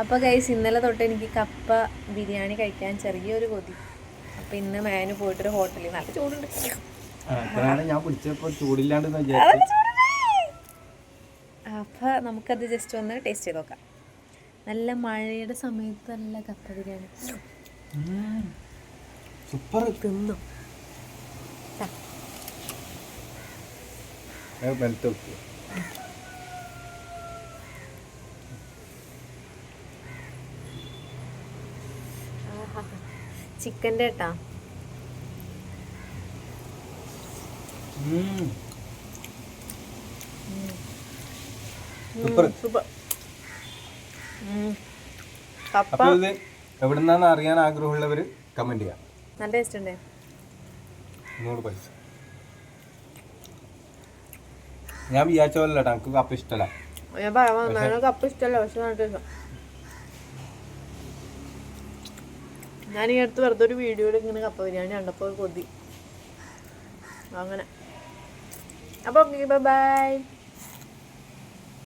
അപ്പോൾ ഗൈസ് ഇന്നലെ തൊട്ട് എനിക്ക് കപ്പ ബിരിയാണി കഴിക്കാൻ ചെറിയൊരു കൊതി. അപ്പം ഇന്ന് മാന് പോയിട്ടൊരു ഹോട്ടലിൽ നല്ല ചൂടുണ്ട്. ഞാൻ പിടിച്ചപ്പോ ചൂടില്ലാണ്ട് അപ്പോൾ നമുക്കത് ജസ്റ്റ് ഒന്ന് ടേസ്റ്റ് ചെയ്ത് നോക്കാം. നല്ല മഴയുടെ സമയത്ത് നല്ല കപ്പ ബിരിയാണി. സൂപ്പർ. തിന്നു. ബെൽറ്റ് ചിക്കന്റെ കേട്ടാ. കപ്പ. എവിടുന്നാന്ന് അറിയാൻ ആഗ്രഹമുള്ളവര് കമന്റ് ചെയ്യാം. നല്ല ടേസ്റ്റ് ഉണ്ട്. നൂറ് പൈസ. ഞാൻ വിചാരിച്ച പോലെ കപ്പ് എനിക്ക് കപ്പ ഇഷ്ടമല്ല കപ്പ ഇഷ്ടമല്ല പക്ഷെ നല്ല ടേസ്റ്റ് ഞാൻ ഈ അടുത്ത് വെറുതെ ഒരു വീഡിയോയിൽ ഇങ്ങനെ കപ്പ ബിരിയാണി കണ്ടപ്പോൾ കൊതി. അങ്ങനെ. അപ്പം ബൈ